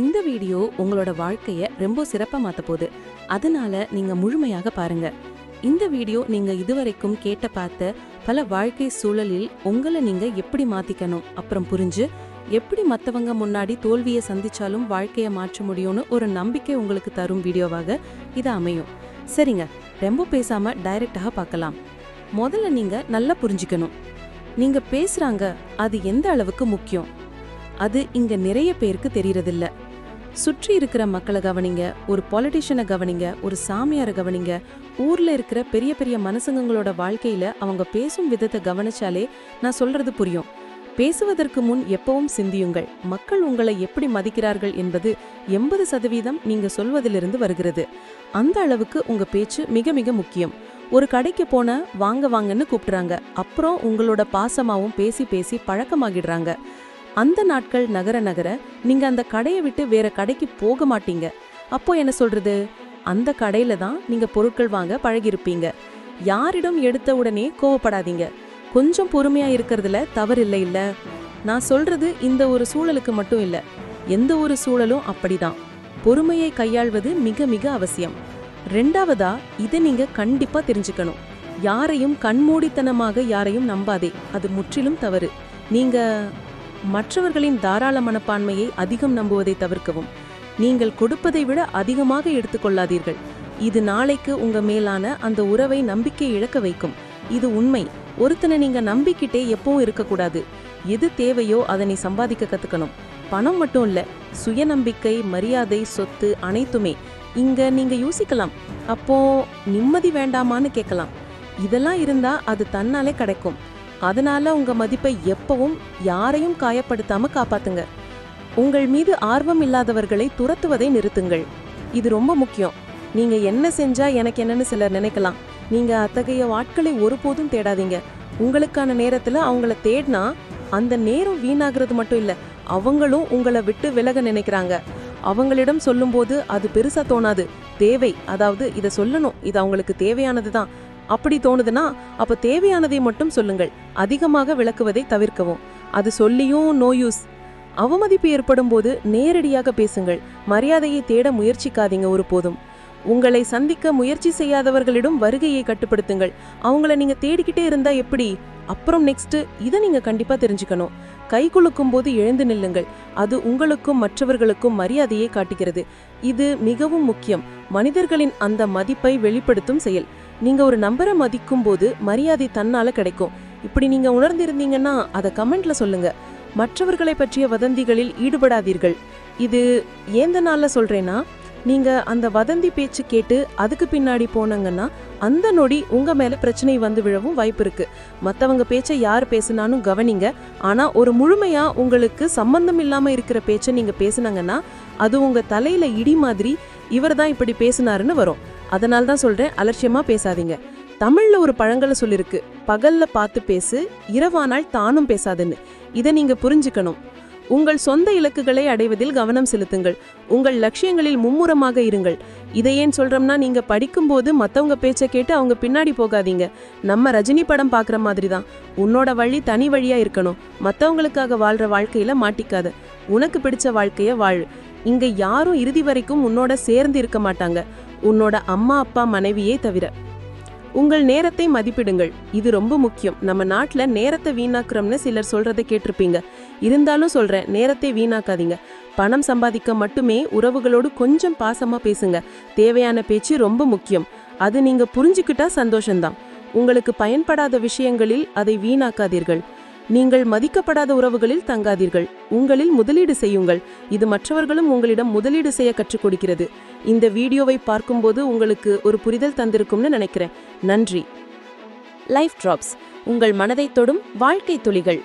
இந்த வீடியோ உங்களோட வாழ்க்கையை ரொம்ப சிறப்பாக மாற்ற போகுது. அதனால நீங்கள் முழுமையாக பாருங்க. இந்த வீடியோ நீங்கள் இதுவரைக்கும் கேட்ட பார்த்த பல வாழ்க்கை சூழலில் உங்களை நீங்கள் எப்படி மாத்திக்கணும்? அப்புறம் புரிஞ்சு எப்படி மற்றவங்க முன்னாடி தோல்வியை சந்திச்சாலும் வாழ்க்கையை மாற்ற முடியும்னு ஒரு நம்பிக்கை உங்களுக்கு தரும் வீடியோவாக இது அமையும். சரிங்க ரொம்ப பேசாமல் டைரெக்டாக பார்க்கலாம். முதல்ல நீங்கள் நல்லா புரிஞ்சுக்கணும். நீங்கள் பேசுகிறாங்க அது எந்த அளவுக்கு முக்கியம்? அது இங்கே நிறைய பேருக்கு தெரியறதில்ல. சுற்றி இருக்கிற மக்களை கவனிங்க ஒரு பொலிட்டிஷியனை கவனிங்க ஒரு சாமியாரை கவனிங்க. ஊர்ல இருக்கிற பெரிய பெரிய மனசுங்களோட வாழ்க்கையில அவங்க பேசும் விதத்தை கவனிச்சாலே நான் சொல்றது புரியும். பேசுவதற்கு முன் எப்பவும் சிந்தியுங்கள். மக்கள் உங்களை எப்படி மதிக்கிறார்கள் என்பது எண்பது சதவீதம் நீங்க சொல்வதிலிருந்து வருகிறது. அந்த அளவுக்கு உங்க பேச்சு மிக மிக முக்கியம். ஒரு கடைக்கு போன வாங்க வாங்கன்னு கூப்பிடுறாங்க. அப்புறம் உங்களோட பாசமாவும் பேசி பேசி பழக்கமாகிடுறாங்க. அந்த நாட்கள் நகர நகர நீங்க அந்த கடையை விட்டு வேற கடைக்கு போக மாட்டீங்க. அப்போ என்ன சொல்றது? அந்த கடையில தான் நீங்க பொருட்கள் வாங்க பழகிருப்பீங்க யாரிடம் எடுத்த உடனே கோவப்படாதீங்க. கொஞ்சம் பொறுமையா இருக்கிறதுல தவறு இல்லை இல்ல. நான் சொல்றது இந்த ஒரு சூழலுக்கு மட்டும் இல்ல. எந்த ஒரு சூழலும் அப்படிதான். பொறுமையை கையாள்வது மிக மிக அவசியம். ரெண்டாவதா இதை நீங்க கண்டிப்பா தெரிஞ்சுக்கணும். யாரையும் கண்மூடித்தனமாக யாரையும் நம்பாதே. அது முற்றிலும் தவறு. நீங்க மற்றவர்களின் தாராள மனப்பான்மையை அதிகம் நம்புவதை தவிர்க்கவும். நீங்கள் கொடுப்பதை விட அதிகமாக எடுத்துக்கொள்ளாதீர்கள் இது நாளைக்கு உங்க மேலான அந்த உறவை நம்பிக்கை இழக்க வைக்கும். இது உண்மை. ஒருத்தனை நீங்க நம்பிக்கிட்டே எப்பவும் இருக்கக்கூடாது. எது தேவையோ அதனை சம்பாதிக்க கத்துக்கணும். பணம் மட்டும் இல்ல சுயநம்பிக்கை மரியாதை சொத்து அனைத்துமே இங்க நீங்க யோசிக்கலாம். அப்போ நிம்மதி வேண்டாமான்னு கேட்கலாம் இதெல்லாம் இருந்தா அது தன்னாலே கிடைக்கும். அதனால உங்க மதிப்பை எப்பவும் யாரையும் காயப்படுத்தாம காப்பாத்துங்க. உங்கள் மீது ஆர்வம் இல்லாதவர்களை துரத்துவதை நிறுத்துங்கள். இது ரொம்ப முக்கியம். நீங்க என்ன செஞ்சா எனக்கு என்னன்னு சிலர் நினைக்கலாம். நீங்க அத்தகைய ஆட்களை ஒருபோதும் தேடாதீங்க. உங்களுக்கான நேரத்துல அவங்கள தேடினா அந்த நேரம் வீணாகிறது மட்டும் இல்ல அவங்களும் உங்களை விட்டு விலக நினைக்கிறாங்க. அவங்களிடம் சொல்லும்போது அது பெருசா தோணாது. தேவை அதாவது இதை சொல்லணும். இது அவங்களுக்கு தேவையானது தான் அப்படி தோணுதுன்னா அப்ப தேவையானதை மட்டும் சொல்லுங்கள். அதிகமாக விளக்குவதை தவிர்க்கவும். அது சொல்லியும் நோ யூஸ் அவமதிப்பு ஏற்படும் போது நேரடியாக பேசுங்கள். மரியாதையை தேட முயற்சிக்காதீங்க ஒரு போதும் உங்களை சந்திக்க முயற்சி செய்யாதவர்களிடம் வருகையை கட்டுப்படுத்துங்கள். அவங்கள நீங்க தேடிக்கிட்டே இருந்தா எப்படி? அப்புறம் நெக்ஸ்ட் இதை நீங்க கண்டிப்பா தெரிஞ்சுக்கணும். கை குலுக்கும் போது எழுந்து நில்லுங்கள். அது உங்களுக்கும் மற்றவர்களுக்கும் மரியாதையை காட்டுகிறது. இது மிகவும் முக்கியம். மனிதர்களின் அந்த மதிப்பை வெளிப்படுத்தும் செயல். நீங்க ஒரு நம்பரை மதிக்கும் போது மரியாதை தன்னால கிடைக்கும். இப்படி நீங்க உணர்ந்திருந்தீங்கன்னா அதை கமெண்ட்ல சொல்லுங்க. மற்றவர்களை பற்றிய வதந்திகளில் ஈடுபடாதீர்கள். இது ஏந்த நாள்ல சொல்றேன்னா நீங்க அந்த வதந்தி பேச்சு கேட்டு அதுக்கு பின்னாடி போனாங்கன்னா அந்த நொடி உங்க மேல பிரச்சனை வந்து விழவும் வாய்ப்பு இருக்கு. மத்தவங்க பேச்சை யார் பேசுனாலும் கவனிங்க. ஆனா ஒரு முழுமையா உங்களுக்கு சம்பந்தம் இல்லாம இருக்கிற பேச்சை நீங்க பேசுனாங்கன்னா அது உங்க தலையில இடி மாதிரி இவர் தான் இப்படி பேசினாருன்னு வரும். அதனால தான் சொல்கிறேன் அலட்சியமா பேசாதீங்க. தமிழ்ல ஒரு பழங்களை சொல்லிருக்கு பகலில் பார்த்து பேசு இரவானால் தானும் பேசாதுன்னு. இதை நீங்கள் புரிஞ்சுக்கணும். உங்கள் சொந்த இலக்குகளை அடைவதில் கவனம் செலுத்துங்கள். உங்கள் லட்சியங்களில் மும்முரமாக இருங்கள். இதை ஏன் சொல்றோம்னா நீங்கள் படிக்கும்போது மத்தவங்க பேச்சை கேட்டு அவங்க பின்னாடி போகாதீங்க. நம்ம ரஜினி படம் பார்க்குற மாதிரி தான் உன்னோட வழி தனி வழியா இருக்கணும். மற்றவங்களுக்காக வாழ்கிற வாழ்க்கையில் மாட்டிக்காத. உனக்கு பிடிச்ச வாழ்க்கையை வாழ். இங்க யாரும் இறுதி வரைக்கும் உன்னோட சேர்ந்து இருக்க மாட்டாங்க. உன்னோட அம்மா அப்பா மனைவியே தவிர. உங்கள் நேரத்தை மதிப்பிடுங்கள். இது ரொம்ப முக்கியம். நம்ம நாட்டில் நேரத்தை வீணாக்குறோம்னு சிலர் சொல்றதை கேட்டிருப்பீங்க. இருந்தாலும் சொல்றேன் நேரத்தை வீணாக்காதீங்க. பணம் சம்பாதிக்க மட்டுமே உறவுகளோடு கொஞ்சம் பாசமா பேசுங்க. தேவையான பேச்சு ரொம்ப முக்கியம். அது நீங்க புரிஞ்சுக்கிட்டா சந்தோஷம்தான். உங்களுக்கு பயன்படாத விஷயங்களில் அதை வீணாக்காதீர்கள். நீங்கள் மதிக்கப்படாத உறவுகளில் தங்காதீர்கள். உங்களில் முதலீடு செய்யுங்கள். இது மற்றவர்களும் உங்களிடம் முதலீடு செய்ய கற்றுக் கொடுக்கிறது. இந்த வீடியோவை பார்க்கும்போது உங்களுக்கு ஒரு புரிதல் தந்திருக்கும்னு நினைக்கிறேன். நன்றி. Life drops. உங்கள் மனதை தொடும் வாழ்க்கை துளிகள்.